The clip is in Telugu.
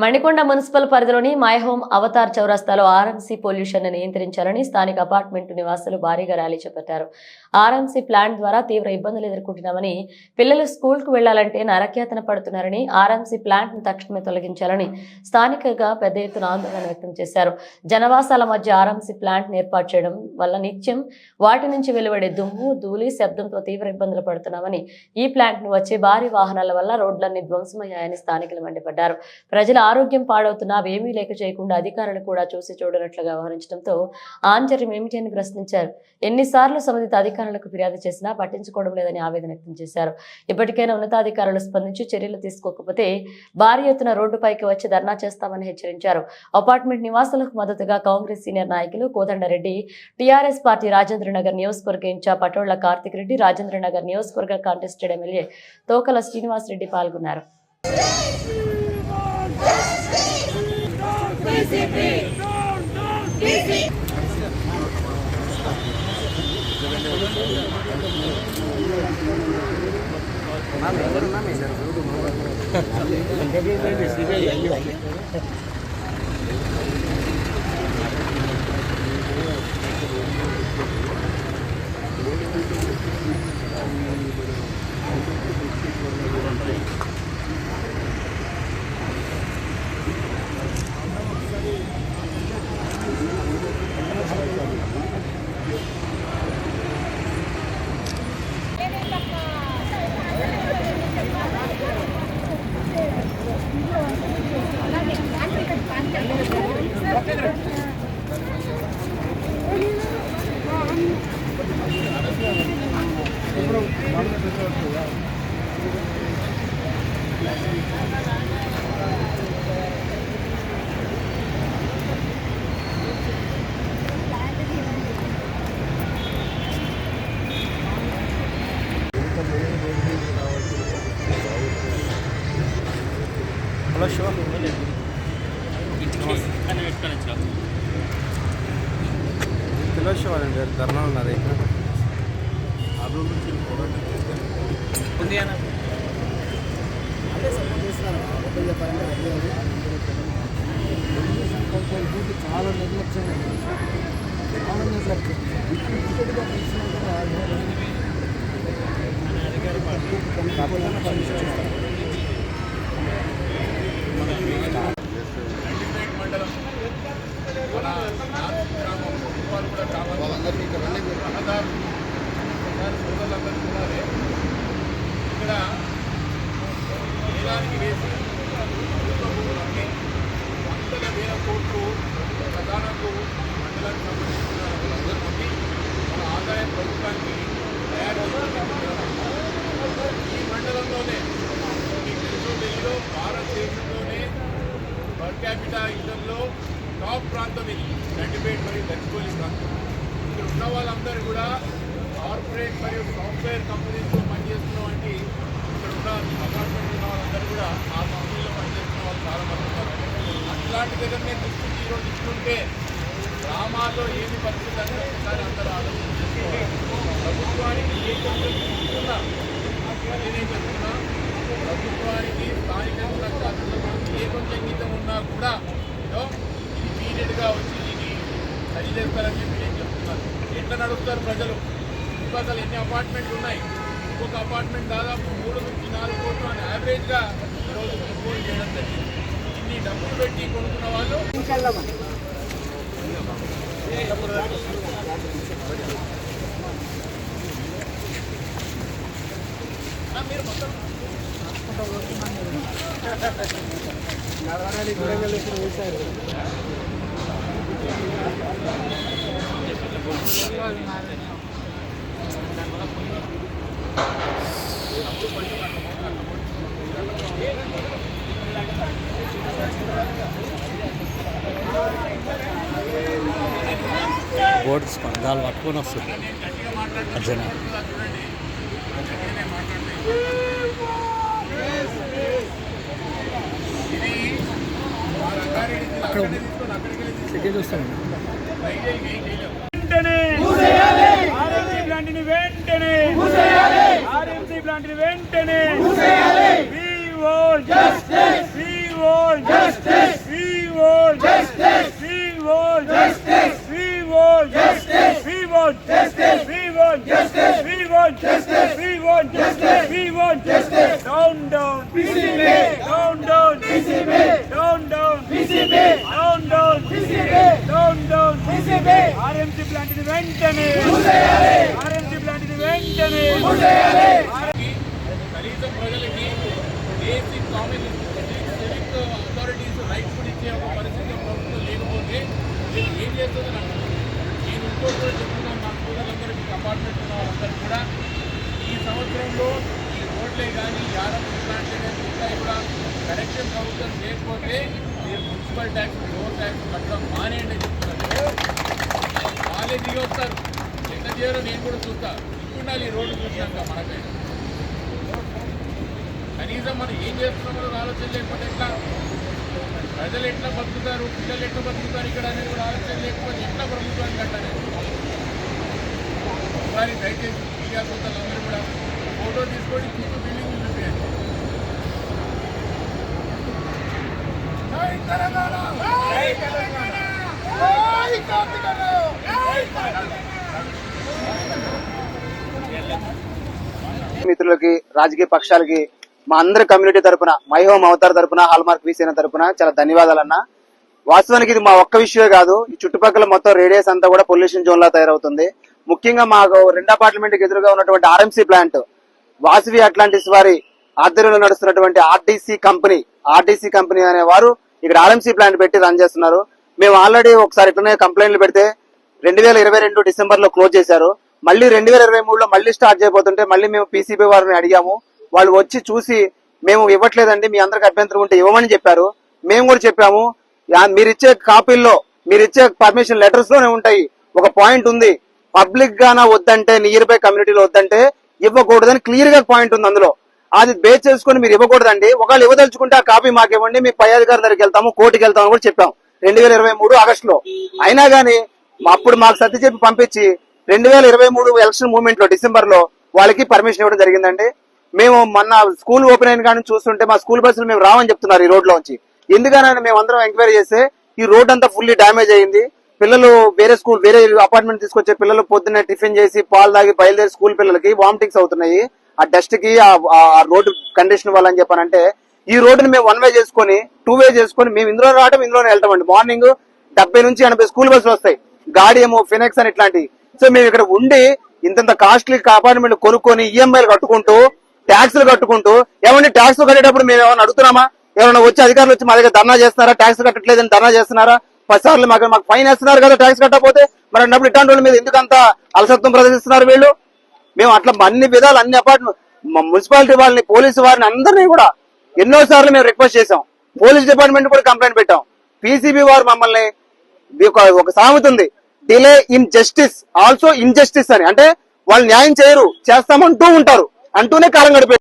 మణికొండ మున్సిపల్ పరిధిలోని మైహోమ్ అవతార్ చౌరస్తాలో ఆర్ఎంసీ పొల్యూషన్ని నియంత్రించాలని స్థానిక అపార్ట్మెంట్ నివాసులు భారీగా ర్యాలీ చేపట్టారు. ఆర్ఎంసీ ప్లాంట్ ద్వారా తీవ్ర ఇబ్బందులు ఎదుర్కొంటున్నామని పిల్లలు స్కూల్కు వెళ్ళాలంటే నరకేతన పడుతున్నారని ఆర్ఎంసీ ప్లాంట్ను తక్షణమే తొలగించాలని స్థానికంగా పెద్ద ఎత్తున ఆందోళన వ్యక్తం చేశారు. జనవాసాల మధ్య ఆర్ఎంసీ ప్లాంట్ ఏర్పాటు చేయడం వల్ల నిత్యం వాటి నుంచి వెలువడే దుమ్ము ధూళి శబ్దంతో తీవ్ర ఇబ్బందులు పడుతున్నామని ఈ ప్లాంట్ను వచ్చే భారీ వాహనాల వల్ల రోడ్లన్నీ ధ్వంసమయ్యాయని స్థానికులు మండిపడ్డారు. ప్రజల ఆరోగ్యం పాడవుతున్నా అవేమీ లేక చేయకుండా అధికారులు కూడా చూసి చూడనట్లుగా వ్యవహరించడంతో ఆంతర్యం ఏమిటి అని ప్రశ్నించారు. ఎన్నిసార్లు సంబంధిత అధికారులకు ఫిర్యాదు చేసినా పట్టించుకోవడం లేదని ఆవేదన వ్యక్తం చేశారు. ఇప్పటికైనా ఉన్నతాధికారులు స్పందించి చర్యలు తీసుకోకపోతే భారీ ఎత్తున రోడ్డుపైకి వచ్చి ధర్నా చేస్తామని హెచ్చరించారు. అపార్ట్మెంట్ నివాసులకు మద్దతుగా కాంగ్రెస్ సీనియర్ నాయకులు కోదండరెడ్డి టీఆర్ఎస్ పార్టీ రాజేంద్రనగర్ నియోజకవర్గ ఇన్ఛార్జ్ పటోళ్ళ కార్తిక్ రెడ్డి రాజేంద్రనగర్ నియోజకవర్గ కాంటెస్టెడ్ ఎమ్మెల్యే తోకల శ్రీనివాస్ రెడ్డి పాల్గొన్నారు హలో శివ కిలో శివ అండి ధర్నా ఉన్నది. చాలా నిర్లక్ష్యం చాలా నిర్లక్ష్యం కోట్లు ప్రధానకు మండలానికి సంబంధించిన వాళ్ళందరూ మన ఆదాయం ప్రభుత్వానికి తయారు ఈ మండలంలోనే మీకు తెలుసో తెలియదో భారతదేశంలోనే పర్ క్యాపిటా ఇన్కంలో టాప్ ప్రాంతం ఇది గండిపేట మరియు గచ్చిబౌలి ప్రాంతం. ఇక్కడ ఉన్న వాళ్ళందరూ కూడా కార్పొరేట్ మరియు సాఫ్ట్వేర్ కంపెనీస్లో పనిచేస్తున్నటువంటి ఇక్కడ ఉన్న అపార్ట్మెంట్ ఉన్న వాళ్ళందరూ కూడా ఆ కంపెనీలో పనిచేస్తున్న వాళ్ళు చాలా మంది ఉన్నారు. ఇలాంటి దగ్గరనే దృష్టికి ఈరోజు ఇస్తుంటే గ్రామాల్లో ఏమి పరిస్థితి అంటే ఒకసారి అందరూ ఆలోచించుకుంటే ప్రభుత్వానికి ఏ కొంచెం ఇస్తున్నా నేనేం చెప్తున్నా ప్రభుత్వానికి స్థానికంగా ఏ కొంచెం గీతం ఉన్నా కూడా ఏదో ఇమీడియట్గా వచ్చి ఇది సరి చేస్తారని చెప్పి నేను చెప్తున్నాను. ఎట్లా నడుస్తారు ప్రజలు? చుట్టుపక్కల ఎన్ని అపార్ట్మెంట్లు ఉన్నాయి? ఒక్కొక్క అపార్ట్మెంట్ దాదాపు మూడు నుంచి నాలుగు కోట్లు అని యావరేజ్గా ఈరోజు కొనుగోలు చేయడం జరిగింది. పెట్టి డబ్బులు పెట్టి కొనుక్కున్న వాళ్ళు? మీరు మొత్తం బోర్డు స్పందాలు పట్టుకొని వస్తుంది. అర్జున. అక్కడ వెంటనే! ఆర్ఎంసీ ప్లాంట్ని వెంటనే! ఆర్ఎంసీ ప్లాంట్ని వెంటనే We want justice. We want justice. We want justice. We want justice. We want justice. We want justice. We want justice. We want justice. We want justice. We want justice. Down, down. PCB. Down, down. PCB. Down, down. PCB. Down, down. PCB. Down, down. PCB. RMC ప్లాంట్ని వెంటనే ఆర్ఎంసీ ప్లాంట్ని వెంటనే కనీసం ప్రజలకి basic common civic authorities rights కూడా ఇచ్చే ఒక పరిస్థితి ప్రభుత్వం లేకపోతే ఏం చేస్తుంది నాకు నేను ఇంకోటి కూడా చెప్తున్నాను మా సోదరులందరికీ అపార్ట్మెంట్ ఉన్న వాళ్ళందరికీ కూడా ఈ ఈ రోడ్లే కానీ యాదవ్ ప్లాంట్లే కూడా. కరెక్షన్ ప్రభుత్వం చేయకపోతే మీరు మున్సిపల్ ట్యాక్స్ రోడ్ ట్యాక్స్ కట్టడం మానేయండి అని చెప్తున్నారు. వాళ్ళే దిగి వస్తారు ఎంత చేయాలో నేను కూడా చూస్తా. ఉండాలి ఈ రోడ్డు చూసినాక మనకే కనీసం మనం ఏం చేస్తున్నామో ఆలోచన లేకపోతే ఎట్లా? ప్రజలు ఎట్లా బతుకుతారు? పిల్లలు ఎట్లా బతుకుతారు? ఇక్కడ అనేది కూడా ఆలోచన లేకపోతే ఎట్లా ప్రభుత్వానికి కట్టాలి? ఒకసారి దయచేసి మీడియా సోదరులందరూ కూడా ఫోటో తీసుకొని బిల్డింగ్ చూపించండి జై తెలంగాణ! జై తెలంగాణ! జై జై మిత్రులకి రాజకీయ పక్షాలకి మా అందరి కమ్యూనిటీ తరపున మై హోమ్ అవతార్ తరపున హాల్మార్క్ వీసీన తరపున చాలా ధన్యవాదాలు అన్న వాస్తవానికి ఇది మా ఒక్క విషయమే కాదు ఈ చుట్టుపక్కల మొత్తం రేడియస్ అంతా కూడా పొల్యూషన్ జోన్ లా తయారవుతుంది. ముఖ్యంగా మాకు రెండు అపార్ట్మెంట్కి ఎదురుగా ఉన్నటువంటి ఆర్ఎంసీ ప్లాంట్ వాసవి అట్లాంటిస్ వారి ఆధ్వర్యంలో నడుస్తున్నటువంటి ఆర్టీసీ కంపెనీ ఆర్టీసీ కంపెనీ అనే వారు ఇక్కడ ఆర్ఎంసీ ప్లాంట్ పెట్టి రన్ చేస్తున్నారు. మేము ఆల్రెడీ ఒకసారి ఇట్లనే కంప్లైంట్లు పెడితే రెండు వేల ఇరవై రెండు డిసెంబర్లో క్లోజ్ చేశారు. మళ్ళీ రెండు వేల ఇరవై మూడులో మళ్ళీ స్టార్ట్ చేయబోతుంటే మళ్ళీ మేము పీసీబీ వారిని అడిగాము. వాళ్ళు వచ్చి చూసి మేము ఇవ్వట్లేదండి మీ అందరికి అభ్యంతరం ఉంటే ఇవ్వమని చెప్పారు. మేము కూడా చెప్పాము మీరు ఇచ్చే కాపీల్లో మీరు ఇచ్చే పర్మిషన్ లెటర్స్లోనే ఉంటాయి. ఒక పాయింట్ ఉంది. పబ్లిక్ గానా వద్దంటే నియర్ బై కమ్యూనిటీలో వద్దంటే ఇవ్వకూడదని క్లియర్గా పాయింట్ ఉంది అందులో. అది బేస్ చేసుకుని మీరు ఇవ్వకూడదండి. ఒకవేళ ఇవ్వదలుచుకుంటే ఆ కాపీ మాకు ఇవ్వండి. మీ పై అధికారి దగ్గరికి వెళ్తాము కోర్టుకి వెళ్తాము కూడా చెప్పాం రెండు వేల ఇరవై మూడు ఆగస్టులో. అయినా గానీ అప్పుడు మాకు సత్య చెప్పి పంపించి రెండు వేల ఇరవై మూడు ఎలక్షన్ మూవ్మెంట్లో డిసెంబర్లో వాళ్ళకి పర్మిషన్ ఇవ్వడం జరిగిందండి. మేము మొన్న స్కూల్ ఓపెన్ అయిన కానీ చూస్తుంటే మా స్కూల్ బస్సులు మేము రావని చెప్తున్నారు ఈ రోడ్ లోంచి. ఎందుకని మేము అందరం ఎంక్వైరీ చేస్తే ఈ రోడ్ అంతా ఫుల్లీ డ్యామేజ్ అయింది. పిల్లలు వేరే స్కూల్ వేరే అపార్ట్మెంట్ తీసుకొచ్చే పిల్లలు పొద్దున్నే టిఫిన్ చేసి పాలు తాగి బయలుదేరి స్కూల్ పిల్లలకి వామిటింగ్స్ అవుతున్నాయి. ఆ డస్ట్కి ఆ- రోడ్డు కండిషన్ వల్ల అని చెప్పానంటే ఈ రోడ్డుని మేము వన్ వే చేసుకొని టూ వే చేసుకొని మేము ఇందులో రావడం ఇందులోనే వెళ్తాం అండి. మార్నింగ్ డెబ్బై నుంచి ఎనభై స్కూల్ బస్సులు వస్తాయి. గాడి ఏమో ఫినెక్స్ అని ఇట్లాంటివి. సో మేము ఇక్కడ ఉండి ఇంతంత కాస్ట్లీ అపార్ట్మెంట్ కొనుక్కొని ఈఎంఐలు కట్టుకుంటూ ట్యాక్సులు కట్టుకుంటూ ఏమంటే ట్యాక్స్ కట్టేటప్పుడు మేము ఏమైనా అడుగుతున్నామా? ఏమైనా వచ్చి అధికారులు వచ్చి మా దగ్గర ధర్నా చేస్తున్నారా? ట్యాక్స్ కట్టట్లేదని ధర్నా చేస్తున్నారా? పది సార్లు మాకు మాకు ఫైన్ వేస్తున్నారు కదా ట్యాక్స్ కట్టకపోతే మరి అన్నప్పుడు ఇట్లాంటి వాళ్ళ మీద ఎందుకంత అలసత్వం ప్రదర్శిస్తున్నారు వీళ్ళు? మేము అట్లా అన్ని విధాలు అన్ని అపార్ట్మెంట్ మున్సిపాలిటీ వాళ్ళని పోలీసు వారిని అందరినీ కూడా ఎన్నో సార్లు మేము రిక్వెస్ట్ చేసాం పోలీస్ డిపార్ట్మెంట్ కూడా కంప్లైంట్ పెట్టాం. పీసీబీ వారు మమ్మల్ని ఒక ఒక సామెత ఉంది. Delay in justice also injustice అని. అంటే వాళ్ళు న్యాయం చేయరు చేస్తామంటూ ఉంటారు. అంటూనే కాలం గడిపే